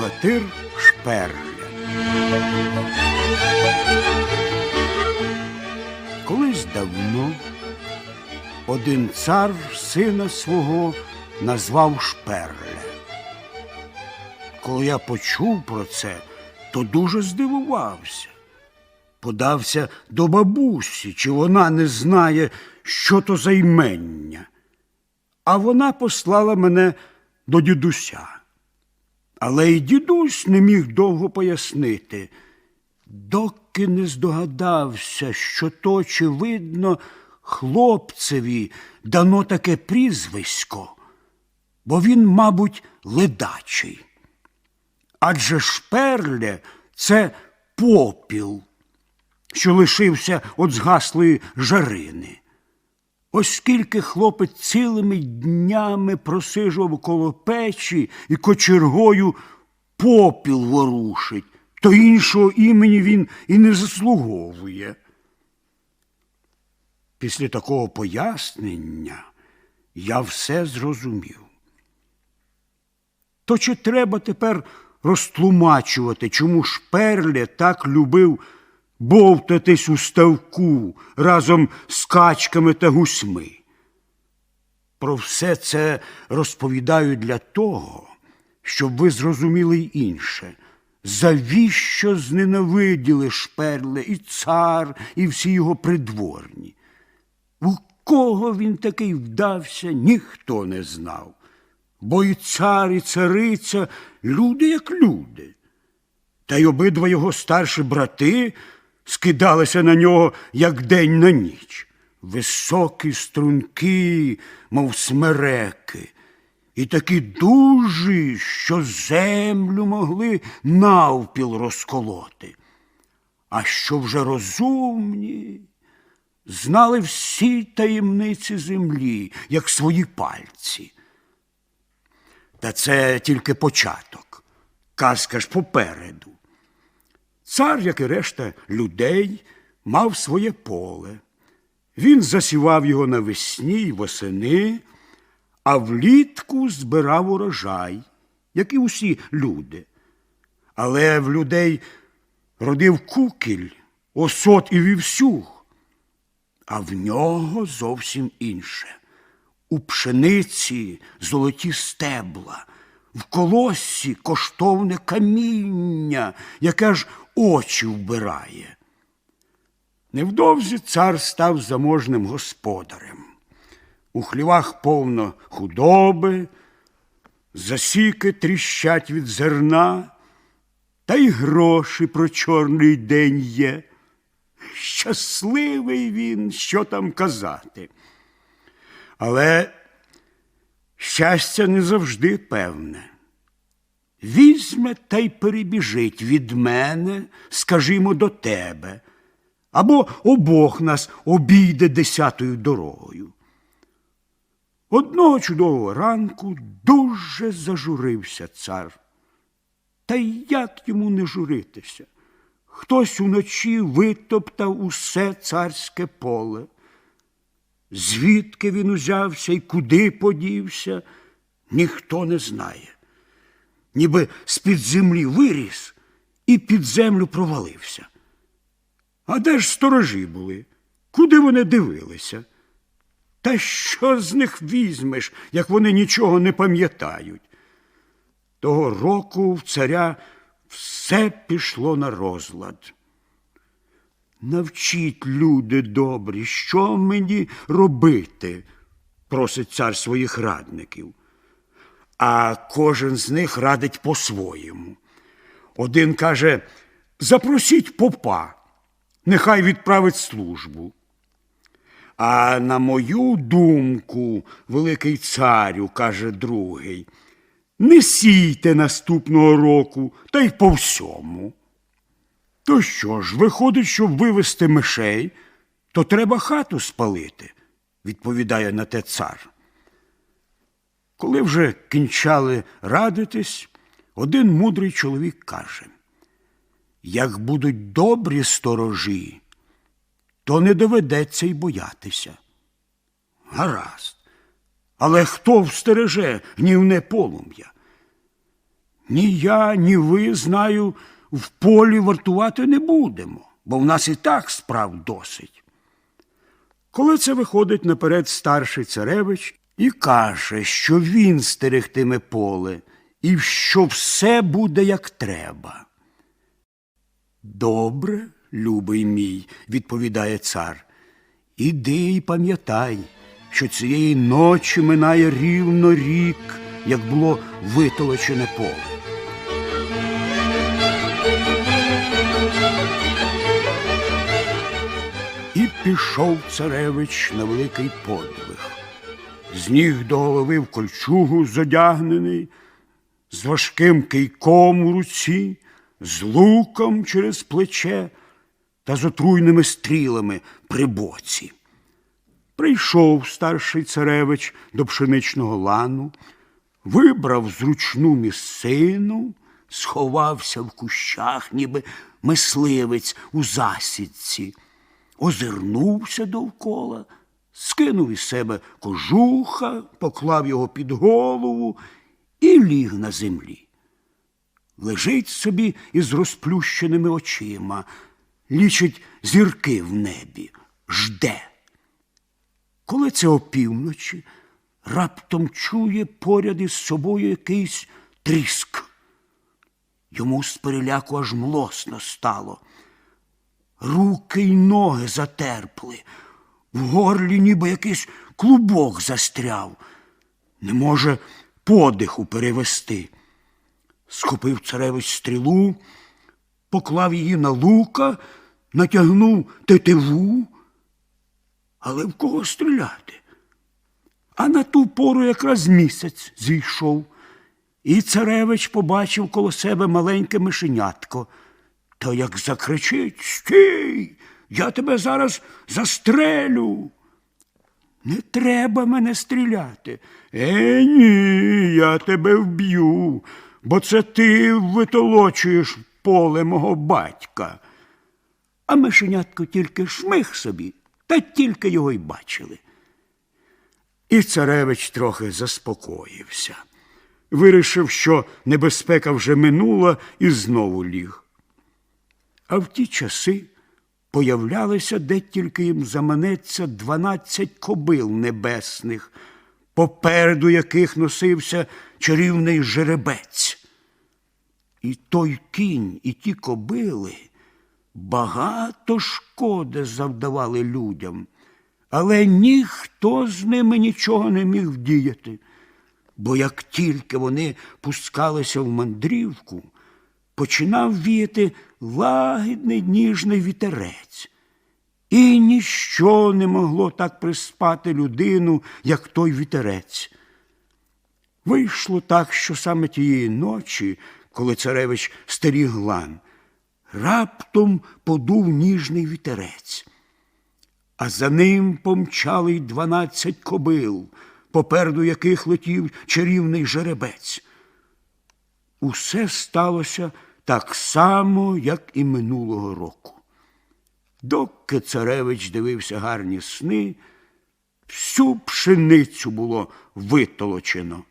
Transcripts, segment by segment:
Богатир Шперля. Колись давно один цар сина свого назвав Шперля. Коли я почув про це, то дуже здивувався. Подався до бабусі, чи вона не знає, що то за ймення. А вона послала мене до дідуся. Але й дідусь не міг довго пояснити, доки не здогадався, що то, очевидно, хлопцеві дано таке прізвисько, бо він, мабуть, ледачий. Адже шперле це попіл, що лишився від згаслої жарини. Оскільки хлопець цілими днями просижував коло печі і кочергою попіл ворушить, то іншого імені він і не заслуговує. Після такого пояснення я все зрозумів. То чи треба тепер розтлумачувати, чому Шперле так любив бовтатись у ставку разом з качками та гусьми? Про все це розповідаю для того, щоб ви зрозуміли інше. Завіщо зненавиділи Шперле і цар, і всі його придворні? У кого він такий вдався, ніхто не знав. Бо і цар, і цариця люди як люди. Та й обидва його старші брати скидалися на нього, як день на ніч. Високі струнки, мов смереки, і такі дужі, що землю могли навпіл розколоти. А що вже розумні, знали всі таємниці землі, як свої пальці. Та це тільки початок. Казка ж попереду. Цар, як і решта людей, мав своє поле. Він засівав його навесні й восени, а влітку збирав урожай, як і усі люди. Але в людей родив кукіль, осот і вівсюг, а в нього зовсім інше. У пшениці золоті стебла, в колоссі коштовне каміння, яке ж очі вбирає. Невдовзі цар став заможним господарем. У хлівах повно худоби, засіки тріщать від зерна, та й гроші про чорний день є. Щасливий він, що там казати. Але щастя не завжди певне. Візьме та й перебіжить від мене, скажімо, до тебе, або обох нас обійде десятою дорогою. Одного чудового ранку дуже зажурився цар. Та й як йому не журитися? Хтось уночі витоптав усе царське поле. Звідки він узявся і куди подівся, ніхто не знає. Ніби з-під землі виріс і під землю провалився. А де ж сторожі були? Куди вони дивилися? Та що з них візьмеш, як вони нічого не пам'ятають? Того року в царя все пішло на розлад. Навчіть, люди добрі, що мені робити, просить цар своїх радників. А кожен з них радить по-своєму. Один каже: запросіть попа, нехай відправить службу. А на мою думку, великий царю, каже другий, не сійте наступного року та й по всьому. То що ж, виходить, щоб вивести мишей, то треба хату спалити, відповідає на те цар. Коли вже кінчали радитись, один мудрий чоловік каже, як будуть добрі сторожі, то не доведеться й боятися. Гаразд. Але хто встереже гнівне полум'я? ні я, ні ви, знаю, в полі вартувати не будемо, бо в нас і так справ досить. Коли це виходить наперед старший царевич і каже, що він стерегтиме поле і що все буде як треба. Добре, любий мій, відповідає цар. Іди й пам'ятай, що цієї ночі минає рівно рік, як було витолочене поле. І пішов царевич на великий подвиг. З ніг до голови в кольчугу зодягнений, з важким кийком у руці, з луком через плече та з отруйними стрілами при боці. Прийшов старший царевич до пшеничного лану, вибрав зручну місцину, сховався в кущах, ніби мисливець у засідці, озирнувся довкола, скинув із себе кожуха, поклав його під голову і ліг на землі. Лежить собі із розплющеними очима, лічить зірки в небі, жде. Коли це опівночі, раптом чує поряд із собою якийсь тріск. Йому з переляку аж млосно стало. Руки й ноги затерпли, в горлі ніби якийсь клубок застряв, не може подиху перевести. Схопив царевич стрілу, поклав її на лука, натягнув тетиву. Але в кого стріляти? А на ту пору якраз місяць зійшов, і царевич побачив коло себе маленьке мишенятко. То як закричить Стій, я тебе зараз застрелю. Не треба мене стріляти. Е, ні, я тебе вб'ю, бо це ти витолочуєш поле мого батька. А мишенятко тільки шмих собі, та тільки його й бачили. І царевич трохи заспокоївся. Вирішив, що небезпека вже минула, і знову ліг. А в ті часи появлялися, де тільки їм заманеться дванадцять кобил небесних, попереду яких носився чарівний жеребець. І той кінь, і ті кобили багато шкоди завдавали людям, але ніхто з ними нічого не міг вдіяти. Бо як тільки вони пускалися в мандрівку, починав віяти лагідний ніжний вітерець. І ніщо не могло так приспати людину, як той вітерець. Вийшло так, що саме тієї ночі, коли царевич стеріг лан, раптом подув ніжний вітерець, а за ним помчали й дванадцять кобил, попереду яких летів чарівний жеребець. Усе сталося так само, як і минулого року. Доки царевич дивився гарні сни, всю пшеницю було витолочено.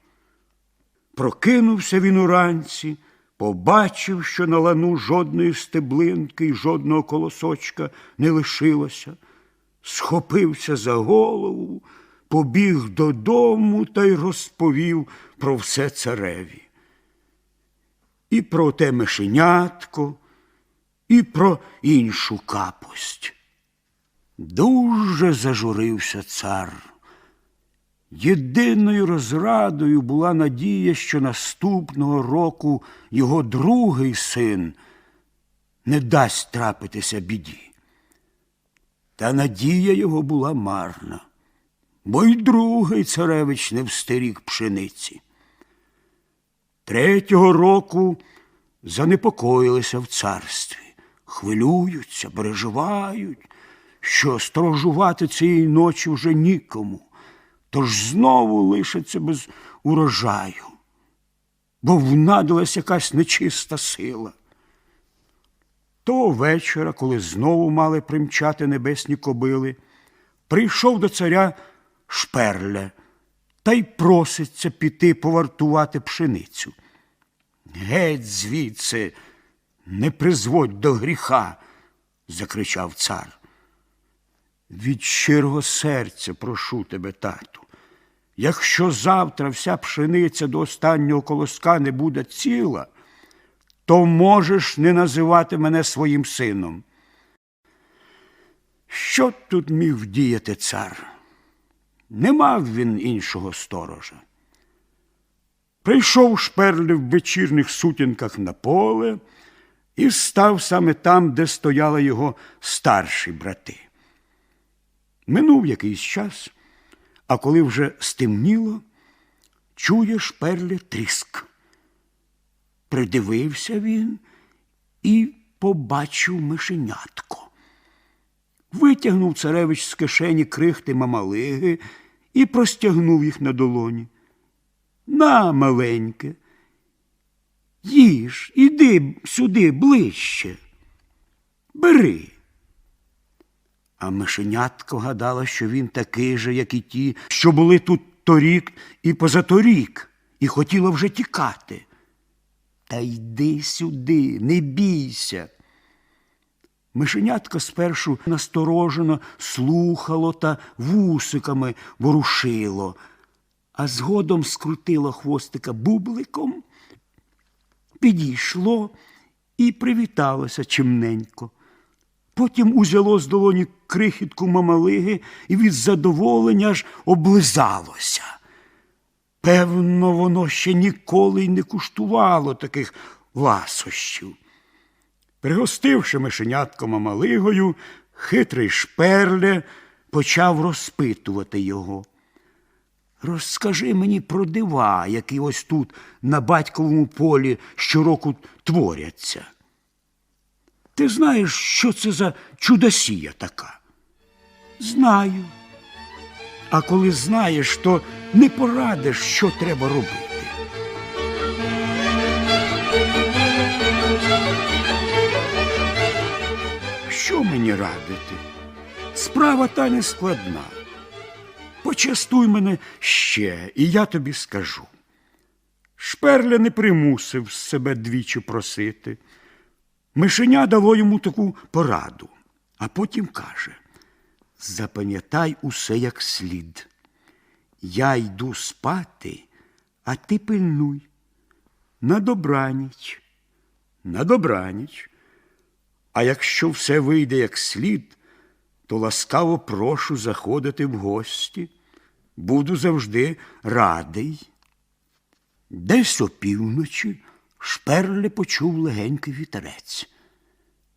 Прокинувся він уранці, побачив, що на лану жодної стеблинки і жодного колосочка не лишилося, схопився за голову, побіг додому та й розповів про все цареві. І про те мишенятко, і про іншу капость. Дуже зажурився цар. Єдиною розрадою була надія, що наступного року його другий син не дасть трапитися біді. Та надія його була марна, бо й другий царевич не встеріг пшениці. Третього року занепокоїлися в царстві, хвилюються, переживають, що сторожувати цієї ночі вже нікому, тож знову лишаться без урожаю, бо внадилась якась нечиста сила. Того вечора, коли знову мали примчати небесні кобили, прийшов до царя шперля та й проситься піти повартувати пшеницю. Геть звідси, не призводь до гріха, закричав цар. Від щирого серця прошу тебе, тату. Якщо завтра вся пшениця до останнього колоска не буде ціла, то можеш не називати мене своїм сином. Що тут міг вдіяти цар? Не мав він іншого сторожа. Прийшов шперли в вечірніх сутінках на поле і став саме там, де стояли його старші брати. Минув якийсь час, а коли вже стемніло, чує шперлі тріск. Придивився він і побачив мишенятко. Витягнув царевич з кишені крихти мамалиги і простягнув їх на долоні. На, маленьке, їж, іди сюди ближче. Бери. А мишенятко гадала, що він такий же, як і ті, що були тут торік і позаторік, і хотіла вже тікати. Та йди сюди, не бійся. Мишенятко спершу насторожено слухало та вусиками ворушило, а згодом скрутило хвостика бубликом, підійшло і привіталося чимненько. Потім узяло з долоні крихітку мамалиги і від задоволення аж облизалося. Певно, воно ще ніколи й не куштувало таких ласощів. Пригостивши мишенятко мамалигою, хитрий шперле почав розпитувати його. Розкажи мені про дива, які ось тут, на батьковому полі, щороку творяться. Ти знаєш, що це за чудосія така? Знаю. А коли знаєш, то не порадиш, що треба робити. Що мені радити? Справа та не складна. Почастуй мене ще, і я тобі скажу. Шперля не примусив себе двічі просити. Мишеня дало йому таку пораду, а потім каже: Запам'ятай усе як слід. Я йду спати, а ти пильнуй. На добраніч, на добраніч. А якщо все вийде як слід, то ласкаво прошу заходити в гості. Буду завжди радий. Десь опівночі шперле почув легенький вітерець.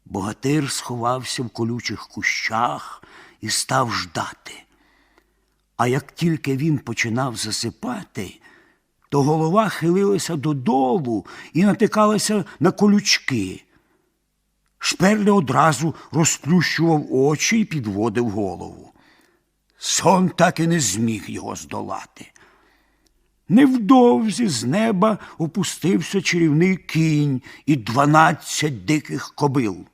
Богатир сховався в колючих кущах і став ждати. А як тільки він починав засипати, то голова хилилася додолу і натикалася на колючки. Шперле одразу розплющував очі і підводив голову. Сон так і не зміг його здолати. Невдовзі з неба опустився чарівний кінь і дванадцять диких кобил.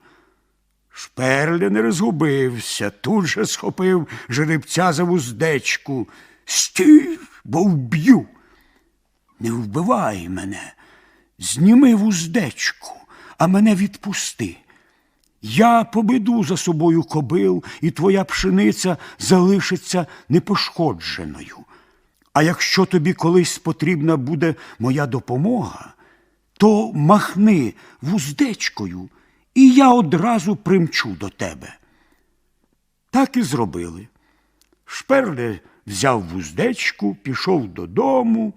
Шперле не розгубився, тут же схопив жеребця за вуздечку. Стій, бо вб'ю. Не вбивай мене, зніми вуздечку, а мене відпусти. Я поведу за собою кобил, і твоя пшениця залишиться непошкодженою. А якщо тобі колись потрібна буде моя допомога, то махни вуздечкою, і я одразу примчу до тебе. Так і зробили. Шперле взяв вуздечку, пішов додому,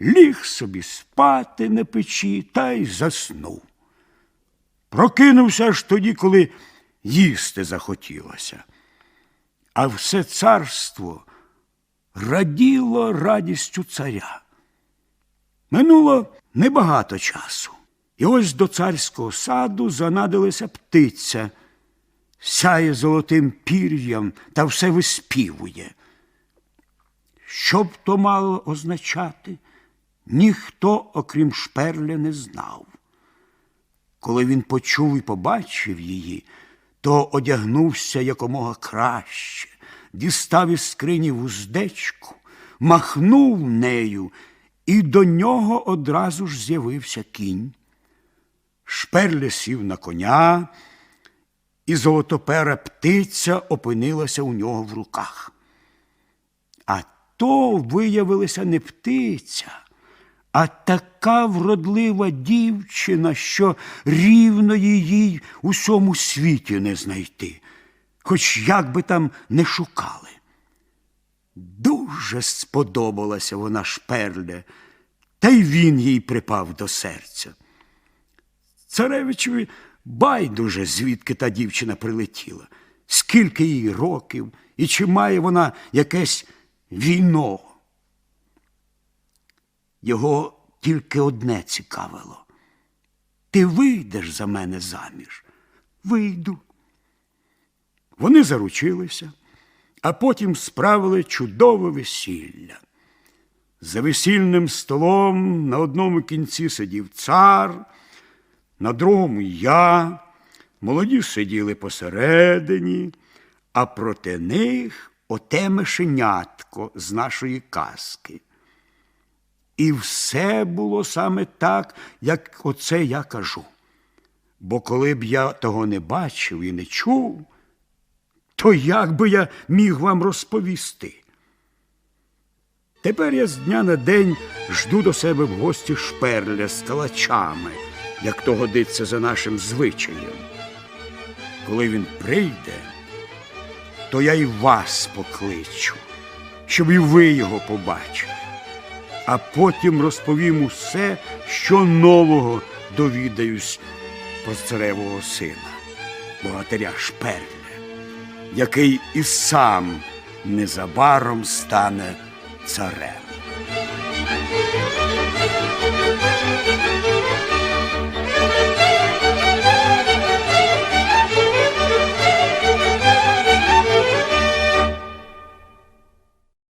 ліг собі спати на печі та й заснув. Прокинувся аж тоді, коли їсти захотілося. А все царство раділо радістю царя. Минуло небагато часу, і ось до царського саду занадилася птиця, сяє золотим пір'ям та все виспівує. Що б то мало означати, ніхто, окрім шперля, не знав. Коли він почув і побачив її, то одягнувся якомога краще, дістав із скрині вуздечку, махнув нею і до нього одразу ж з'явився кінь. Шперле сів на коня, і золотопера птиця опинилася у нього в руках. А то виявилася не птиця, а така вродлива дівчина, що рівної їй у всьому світі не знайти, хоч як би там не шукали. Дуже сподобалася вона шперле, та й він їй припав до серця. Царевичеві байдуже, звідки та дівчина прилетіла, скільки їй років і чи має вона якесь війно. Його тільки одне цікавило. Ти вийдеш за мене заміж? Вийду. Вони заручилися, а потім справили чудове весілля. За весільним столом на одному кінці сидів цар, на другому я, молоді сиділи посередині, а проти них оте мишенятко з нашої казки. І все було саме так, як оце я кажу. Бо коли б я того не бачив і не чув, то як би я міг вам розповісти? Тепер я з дня на день жду до себе в гості шперля з калачами, як то годиться за нашим звичаєм. Коли він прийде, то я і вас покличу, щоб і ви його побачили. А потім розповім усе, що нового довідаюсь про царевого сина, богатиря Шперля, який і сам незабаром стане царем.